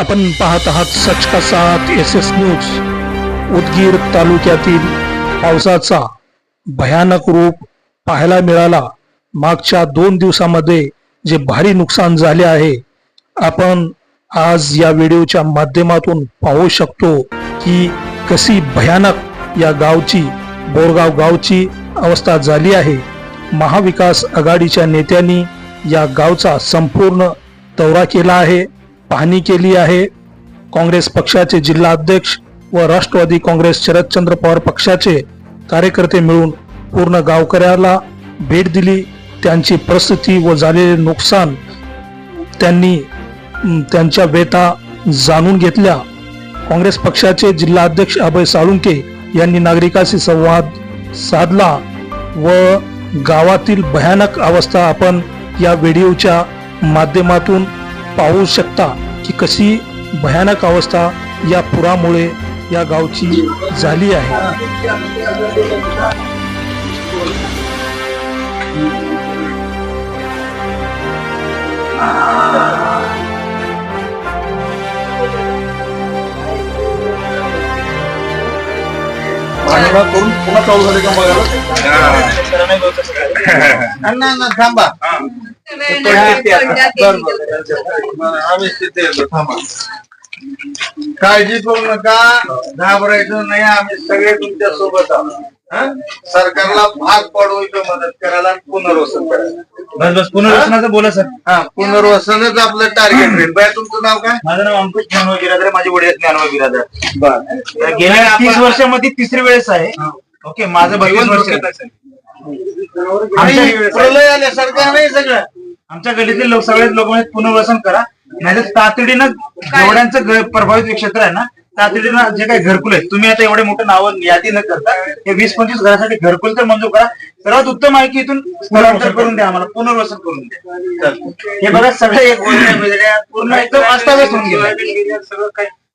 आपण पाहत आहात सचका सात साथ एस एस न्यूज उदगीर तालुक्यातील पावसाचा भयानक रूप पाहायला मिळाला. मागच्या दोन दिवसामध्ये जे भारी नुकसान झाले आहे आपण आज या व्हिडिओच्या माध्यमातून पाहू शकतो की कशी भयानक या गावची बोरगाव गावची अवस्था झाली आहे. महाविकास आघाडीच्या नेत्यांनी या गावचा संपूर्ण दौरा केला आहे. पाहणी केली आहे. काँग्रेस पक्षाचे जिल्हा अध्यक्ष व राष्ट्रवादी काँग्रेस शरदचंद्र पवार पक्षाचे कार्यकर्ते मिळून पूर्ण गावकऱ्याला भेट दिली. त्यांची परिस्थिती व झालेले नुकसान त्यांनी त्यांच्या व्यथा जाणून घेतल्या. काँग्रेस पक्षाचे जिल्हा अध्यक्ष अभय साळुंके यांनी नागरिकांशी संवाद साधला व गावातील भयानक अवस्था आपण या व्हिडिओच्या माध्यमातून पाहू शकता की कशी भयानक अवस्था या पुरामुळे या गावची झाली आहे. करून पुन्हा चालू झाले का बघायला थांबा आम्ही तिथे येतो थांबा काळजी करू नका घाबरायचं नाही आम्ही सगळे तुमच्यासोबत आहोत. हं? सरकारला भाग पाडवायचं मदत करायला पुनर्वसन करायला. बस बस पुनर्वसनाचं बोला सर. हा पुनर्वसनच आपलं टार्गेट राहील बाय तुमचं नाव काय? माझं नाव अंकुश ज्ञानवा बिरादर माझे वडील ज्ञानवा बिरादर. बर. गेल्या तीस वर्षामध्ये तिसरी वेळेस आहे. ओके माझं बत्तीस वर्ष आल्यासारखं नाही सगळं. आमच्या गलीतले लोक सगळे लोक म्हणजे पुनर्वसन करा. नाहीतर तातडीनं जेवढ्यांचं प्रभावित क्षेत्र आहे ना तातडीनं जे काही घरकुल आहे तुम्ही आता एवढे मोठं नावं यादी न करता हे वीस पंचवीस घरासाठी घरकुल तर मंजूर करा. सर्वात उत्तम आहे की इथून स्थलांतर करून द्या आम्हाला पुनर्वसन करून द्या. हे बघा सगळे वेगळ्या पूर्ण एकदम अस्ताव्यस्त होऊन गेलं.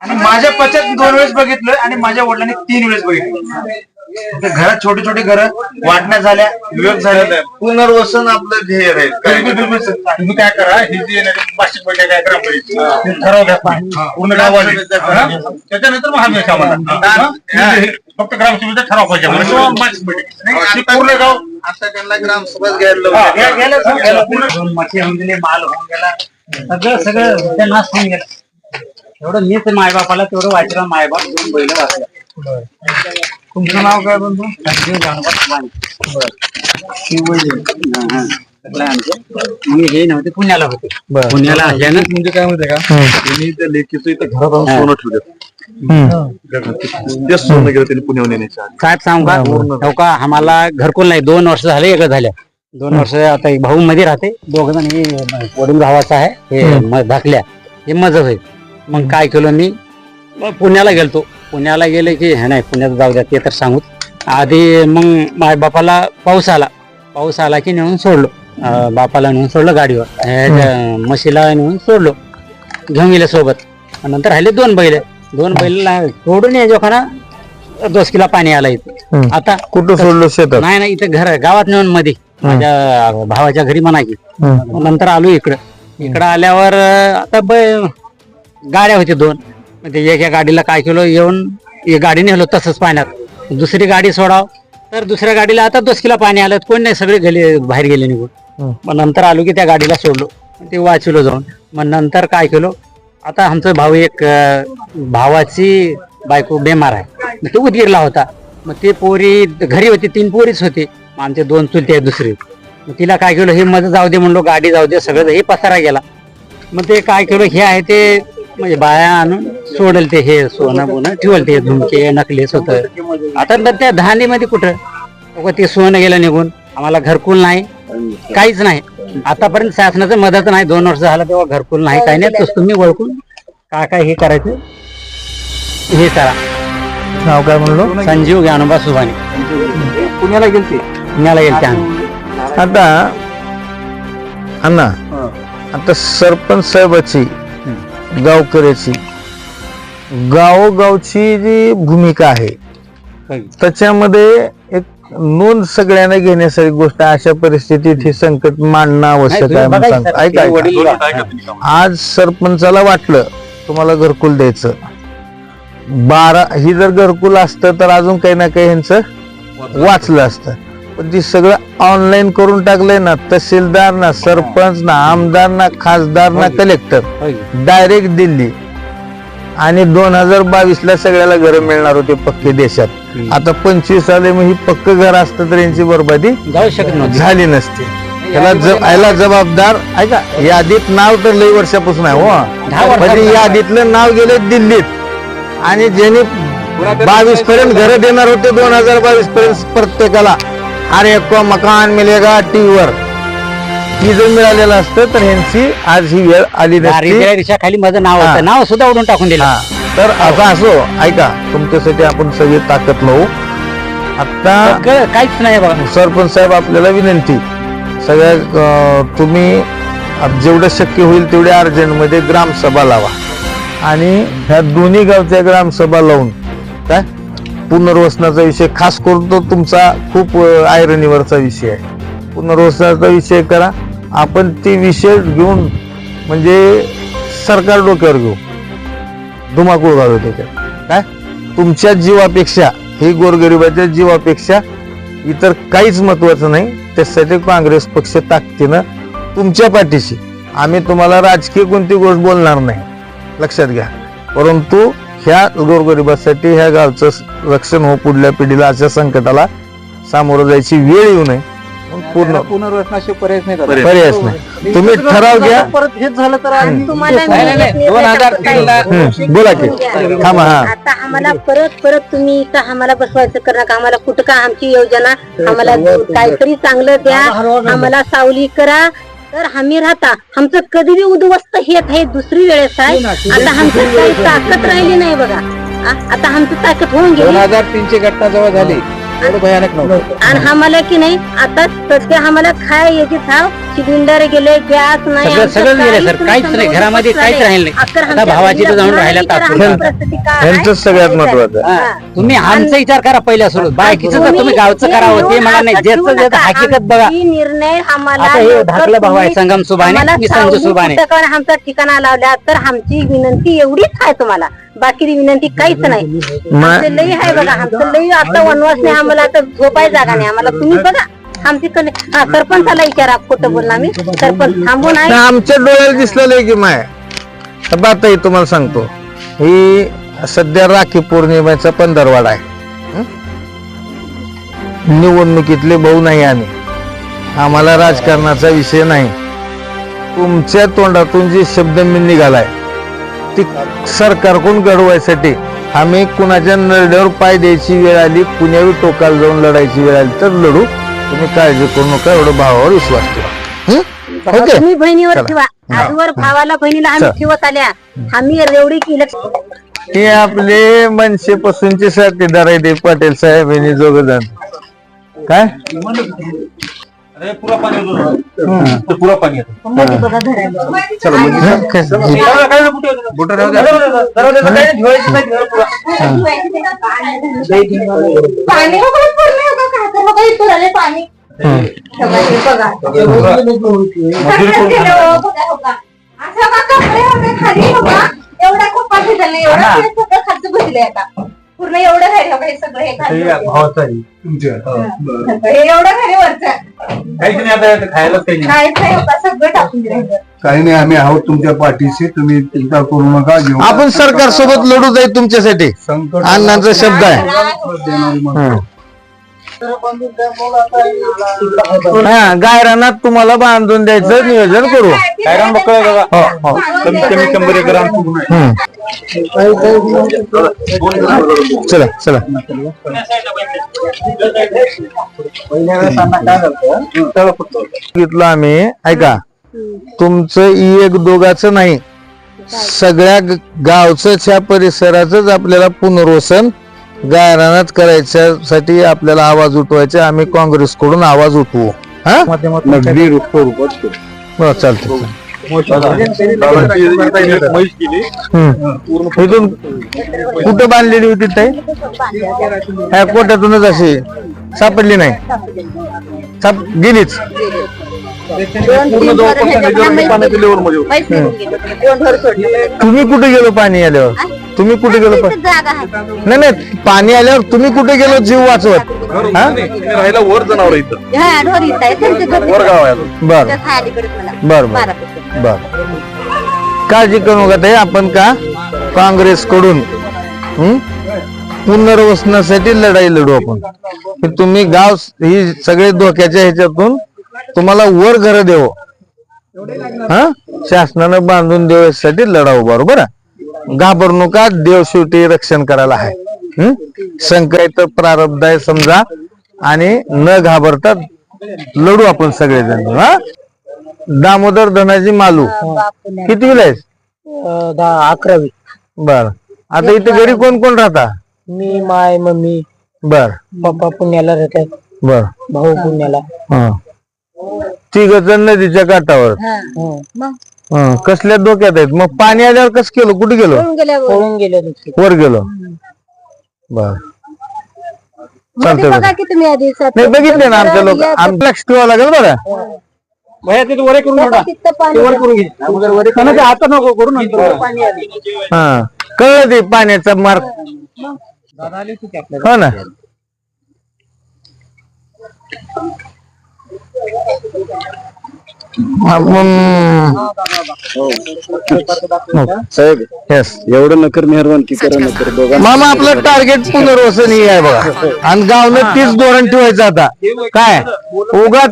आणि माझ्या पचात दोन वेळेस बघितलं आणि माझ्या वडिलांनी तीन वेळेस बघितलं. घरात छोटी छोटी घरं वाटण्या झाल्या विवेक झाले. पुनर्वसन आपलं ध्येय राहील काय तुम्ही काय करा ही जी आहे ग्रामपंचायतीची, ते ठराव घ्या पूर्ण? त्याच्यानंतर फक्त ग्रामसभेचा ठराव पाहिजे. पूर्ण गाव आता त्यांना ग्रामसभाच घ्यायला मच्छी होऊन गेले माल होऊन गेला. सगळं सगळं त्या नाश होऊन गेला. एवढं मीच मायबापाला तेवढं वाचला मायबाप दोन बैल वाचला तुमचं नाव काय बंधू? सुभाणे. हा, नव्हते पुण्याला होते. पुण्याला असल्यानं म्हणजे काय माहितीये का? त्यांनी त्या लेकीचं इथं घरात आणून सोनं ठेवलं. तेच सोनं गेलं त्यांनी पुण्याहून येण्याच्या आधी. साहेब सांगू का? हो का? आम्हाला घरकुल नाही. दोन वर्ष झाले एक झाल्या. दोन वर्ष आता एक भाऊ मध्ये राहते. दोघ जण हे वडील भावाचा आहे. हे म- धाकल्या. हे मजत आहे मग काय केलं मी? मग पुण्याला गेलतो. पुण्याला गेले की हे नाही पुण्यात जाऊ द्या ते तर सांगू. आधी मग माझ्या बापाला पाऊस आला. पाऊस आला की नेऊन सोडलो. अं, बापाला नेऊन सोडलं गाडीवर. ह्याच्या म्हशीला नेऊन सोडलो. घेऊन गेले सोबत. नंतर राहिले दोन बैल. दोन बैल सोडून यायचो खाना दोस किला पाणी आलं इथं. आता कुठं सोडलं शेतात? नाही नाही इथं घर गावात नेऊन मध्ये माझ्या भावाच्या घरी म्हणा की. नंतर आलो इकडं. इकडं आल्यावर अं, आता ब- गाड्या होत्या दोन. मग ते एका गाडीला काय केलं येऊन एक गाडी नेलो तसंच पाण्यात. दुसरी गाडी सोडाव. तर दुसऱ्या गाडीला आता दोस किलो पाणी आलं कोण नाही सगळे गेले बाहेर गेले निघून. मग नंतर आलो की त्या गाडीला सोडलो. ते वाचलो जाऊन. मग नंतर काय केलो आता आमचा भाऊ एक भावाची बायको बेमार आहे. मग ते उदगीरला होता. मग ते पोरी घरी होती तीन पोरीच होती. मग आमचे दोन चुलते आहेत दुसरी. मग तिला काय केलं हे मध्ये जाऊ दे म्हणलो गाडी जाऊ दे सगळं हे पसारा गेला. मग ते काय केलं हे आहे ते म्हणजे बाया आणून सोडल ते हे सोनं बोनं ठेवल ते झुमके नकलेस होत आता तर त्या धांदीमध्ये कुठं? अगं ते सोनं गेलं निघून. आम्हाला घरकुल नाही. काहीच नाही. आतापर्यंत शासनाचं मदत नाही. दोन वर्ष झालं तेव्हा घरकुल नाही. काही नाही. तसं तुम्ही ओळखून काय काय हे करायचं हे करा. नाव काय म्हणलो? संजीव ज्ञानोबा सुभाने. पुण्याला गेलते. पुण्याला गेलते आम्ही. आता अण्णा आता सरपंच साहेबाची गावकऱ्याची गावोगावची जी भूमिका आहे त्याच्यामध्ये एक नोंद सगळ्यांना घेण्यासारखी गोष्ट. अशा परिस्थितीत हे संकट मांडणं आवश्यक आहे म्हणून सांगतो. ऐका, आज सरपंचाला वाटलं तुम्हाला घरकुल द्यायचं. बारा ही जर घरकुल असतं तर अजून काही ना काही ह्यांचं वाचलं असतं. पण ती सगळं ऑनलाईन करून टाकलंय ना तहसीलदार ना सरपंच ना आमदार ना खासदार ना कलेक्टर. डायरेक्ट दिल्ली. आणि दोन हजार बावीस ला सगळ्याला घर मिळणार होते पक्के देशात. आता पंचवीस आले मग ही पक्क घर असतं तर यांची बरबादी जाऊ शकत नव्हती. झाली नसते. त्याला ज- याला जबाबदार ऐका यादीत नाव तर लई वर्षापासून आहे दहा हो. म्हणजे यादीतलं नाव गेले दिल्लीत. आणि ज्यांनी बावीस पर्यंत घर देणार होते दोन हजार बावीस पर्यंत प्रत्येकाला. अरे को मकान मिलेगा टीव्हीवर. ती जर मिळालेलं असतं तर ह्यांची आज ही वेळ आली नसती. दारिद्र्य रेषाखाली माझं नाव हा. होतं नाव सुद्धा उडून टाकून दिलं. हा. तर असं असो ऐका तुमच्यासाठी आपण सगळे ताकद लावू. आता सगळं काहीच नाही बघा. सरपंच साहेब आपल्याला विनंती. सगळ्या अं, तुम्ही आप- जेवढं शक्य होईल तेवढे अर्जंटमध्ये ग्रामसभा लावा. आणि ह्या दोन्ही गावच्या ग्रामसभा लावून काय? पुनर्वसनाचा विषय खास करून तो तुमचा खूप अं, आयरणीवरचा विषय आहे. पुनर्वसनाचा विषय करा. आपण ते विषय घेऊन म्हणजे सरकार डोक्यावर घेऊ. धुमाकूळ घालू त्याच्यात. काय? तुमच्या जीवापेक्षा ही गोरगरिबाच्या जीवापेक्षा इतर काहीच महत्वाचं नाही. त्यासाठी काँग्रेस पक्ष ताकदीनं तुमच्या पाठीशी. आम्ही तुम्हाला राजकीय कोणती गोष्ट बोलणार नाही. लक्षात घ्या. परंतु ह्या गोरगरिबासाठी ह्या गावचं रक्षण हो पुढल्या पिढीला अशा संकटाला सामोरं जायची वेळ येऊ नये. पूर्ण. पुनर्वसनाशिवाय पर्यायच नाही पर्यायच नाही तुम्ही ठराव घ्या. परत हेच झालं तर हम्म. तुम्हाला नाही, नाही, नाही. दोन हजार तीनला- बोला की. थांबा हा. आता आम्हाला परत परत तुम्ही का आम्हाला बसवायचं कर नका आम्हाला कुठं का आमची योजना आम्हाला काहीतरी चांगलं द्या आम्हाला सावली करा. तर आम्ही राहता. आमचं कधी बी उद्ध्वस्त हेत आहे दुसरी वेळेस आहे. आता आमचं काही ताकद राहिली नाही बघा. आ- आता आमचं ताकद होऊन दोन गेली हजार तीनशे घटना जेव्हा झाली एवढं भयानक नव्हतं. आणि आम्हाला की नाही आता सध्या आम्हाला खाय याची थाव सिलेंडर गेले गॅस नाही सगळं- गेलं, सर. नाही, काहीच नाही. घरामध्ये काहीच. राहिलं नाही. आता भावाची तर जाऊन सगळ्यात महत्वाचं. तुम्ही आमचा विचार करा पहिल्या सुरू. बाकीचं तर तुम्ही गावचं करावं ते मला नाही. ज्याचं ज्याचं हकीकत बघा. निर्णय आम्हाला आता हे लवकर धाकलं भाऊ आहे संगम सुभाने मी संजू सुभाने. आमचा ठिकाणा लावल्या तर आमची विनंती एवढीच आहे तुम्हाला. बाकी विनंती काहीच नाही. आमचं लई आहे बघा आमचं लई आता वनवास नाही आम्हाला आता झोपाय जागा नाही. आम्हाला तुम्ही बघा आमची कले हा सरपंचाला विचारा खोटं बोलणार मी? सरपंच थांबून आहे नाही, आमच्या डोळ्याला दिसलेलं आहे की माय. हे तुम्हाला सांगतो ही सध्या राखी पौर्णिमेचा पंधरवाडा आहे. हं? निवडणुकीतले भाऊ नाही आम्ही. आम्हाला राजकारणाचा विषय नाही. तुमच्या तोंडातून जे शब्द मी निघालाय ती सरकारकडून घडवायसाठी आम्ही कुणाच्या नरड्यावर पाय द्यायची वेळ आली पुण्यावी टोकाला जाऊन लढायची वेळ आली तर लढू. तुम्ही काळजी करू नका एवढं भावावर विश्वास ठेवा? ओके? तुम्ही बहिणीवर. ठेवा. आजवर भावाला बहिणीला आम्ही. ठेवत आल्या. आम्ही रेवडी केलं. हे आपले मनसेपासूनचे साथीदार आहे ते पाटील साहेब यांनी दोघ जण. काय? अरे पुरा पाणी होतं. ते पुरा पाणी येतं? काय? बुटं राहू द्या. दरवाजाचं काही नाही, ठेवायचं नाही, ठेवायचं पुरा. पाणी वगैरे पूर्ण होतं का? तर बघा इथं आलंय पाणी. बघा, बघा. मजुरी करून सगळं केलं हो, बघा, बघा. असं बघा, कपडे वगैरे खाली बघा. एवढा खूप पाठी झालं एवढं सगळं खालचं बसलंय आता पूर्ण एवढं बघा हे सगळं हे खाली हे. हे एवढं खाली वरचं काहीच नाही आता याचं खायलाच काही नाही. सगळं टाकून दिलं काही नाही आम्ही आहोत तुमच्या पाठीशी तुम्ही चिंता करू नका जेव्हा आपण सरकार सोबत लढू जाईल तुमच्यासाठी. संकट अण्णांचा शब्द आहे. देणारी माणसं. हं. हा गायरानात तुम्हाला बांधून द्यायचं नियोजन करू. काय राम बघ बघा हो हो कमीत कमी शंभर एकर आम पूर्ण आहे. हं. चला चला. बघितलं आम्ही. ऐका तुमचं ई एक दोघाचं नाही. सगळ्या ग- गावचंच ह्या परिसराचंच आपल्याला पुनर्वसन गायरानात करायच्यासाठी आपल्याला आवाज उठवायचा आम्ही काँग्रेसकडून आवाज उठवू. हा? नगदी करू. हो हम्म. इथून कुठं बांधलेली होती ताई? ह्या कोट्यातूनच अशी सापडली नाही. साप गेलीच. सोडले तुम्ही कुठे गेलो पाणी आल्यावर? तुम्ही कुठे गेलो पा- इथं जागा आहे. नाही नाही पाणी आल्यावर तुम्ही कुठे गेलो जीव वाचवत? हा? राहिला वर जनावर इथं. हा ढोर इथं आहे. त्यांचं घर वर गाव आहे बर. त्या खालीकडे मला बर बर बारा काळजी करू नका ताई आपण का काँग्रेस कडून पुनर्वसनासाठी लढाई लढू आपण. की तुम्ही गाव ही सगळे धोक्याच्या ह्याच्यातून तुम्हाला वर घर देऊ हा? शासनानं बांधून देऊ यासाठी लढावं बरोबर आहे? घाबरू नका देव शेवटी रक्षण करायला आहे? संकट प्रारब्ध आहे समजा. आणि न घाबरता लढू आपण सगळेजण. हा? दामोदर धनाजी मालू. किती वेळ आहेस? अकरावी. बर. आता इथे घरी कोण कोण राहता? मी माय मम्मी बर. पप्पा पुण्याला राहतात. बर. भाऊ पुण्याला. हा. तिघ जण नदीच्या काठावर. हा. हं, कसल्या डोक्यात आहेत? मग पाणी आल्यावर कस केलं? कुठे गेलो? पळून गेल्यावर. पळून गेले नुसते. वर गेलो. बर. मध्ये चालतंय बघा की तुम्ही आधी नाही बघितले ना आमच्या लोक. आमचं लक्ष ठेवावं लागेल बरं. भैया तिथे वर करून बघा तिथं पाणी वर करून घे. अगोदर वर करून घे. आता नको करू नंतर. हा. कळलं ते पाण्याचा मार्ग. हो ना. साहेब येस एवढं नकर मेहरबान की करा नकर दोघांना मामा आपलं टार्गेट पुनर्वसन हे आहे बघा. आणि गावनं तीच धोरण ठेवायचं आता. काय? उगाच